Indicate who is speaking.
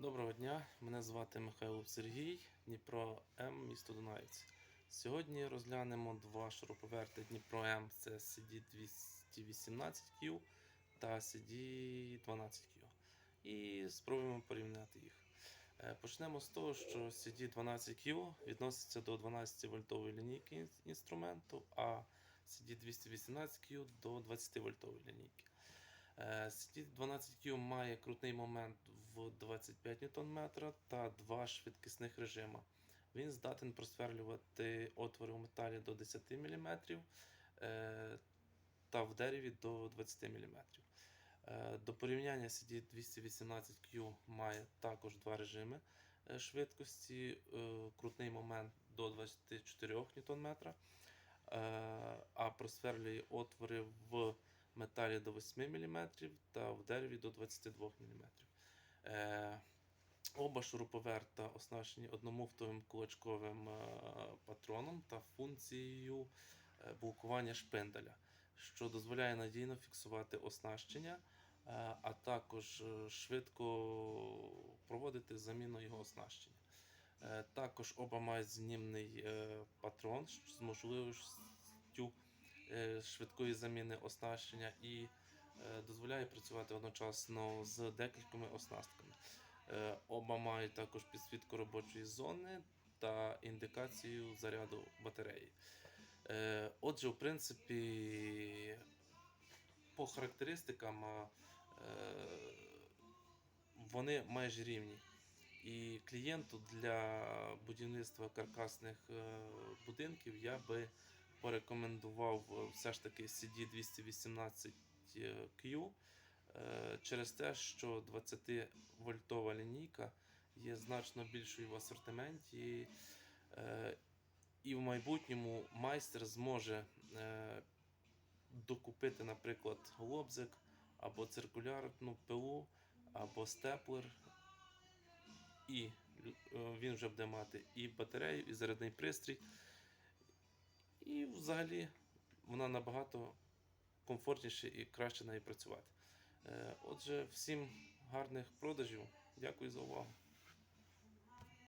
Speaker 1: Доброго дня, мене звати Михайло Сергій, Дніпро М, місто Дунаєць. Сьогодні розглянемо два шуруповерти Дніпро М це CD218Q та CD12Q. І спробуємо порівняти їх. Е, Почнемо з того, що CD12Q відноситься до 12 вольтової лінійки інструменту, а CD218Q до 20 вольтової лінійки. Е, CD12Q має крутний момент в 25 Нм та два швидкісних режима. Він здатен просверлювати отвори у металі до 10 мм е, та в дереві до 20 мм. Е, До порівняння CD218Q має також два режими е, швидкості, крутний момент до 24 Нм, а просверлює отвори в металі до 8 мм та в дереві до 22 мм. Е, Оба шуруповерта оснащені одномуфтовим кулачковим е, патроном та функцією е, блокування шпинделя, що дозволяє надійно фіксувати оснащення, а також швидко проводити заміну його оснащення. Також оба мають знімний патрон з можливістю швидкої заміни оснащення і дозволяє працювати одночасно з декількома оснастками. Е, Оба мають також підсвітку робочої зони та індикацію заряду батареї. Е, Отже, в принципі, по характеристикам е, вони майже рівні. І клієнту для будівництва каркасних е, будинків я би порекомендував е, все ж таки CD218Q е, через те, що 20-вольтова лінійка є значно більшою в асортименті, е, і в майбутньому майстер зможе докупити, наприклад, лобзик або циркулярну пилу, або степлер, і він вже буде мати і батарею, і зарядний пристрій. І взагалі вона набагато комфортніше і краще нею працювати. Е, Отже, всім гарних продажів. Дякую за увагу.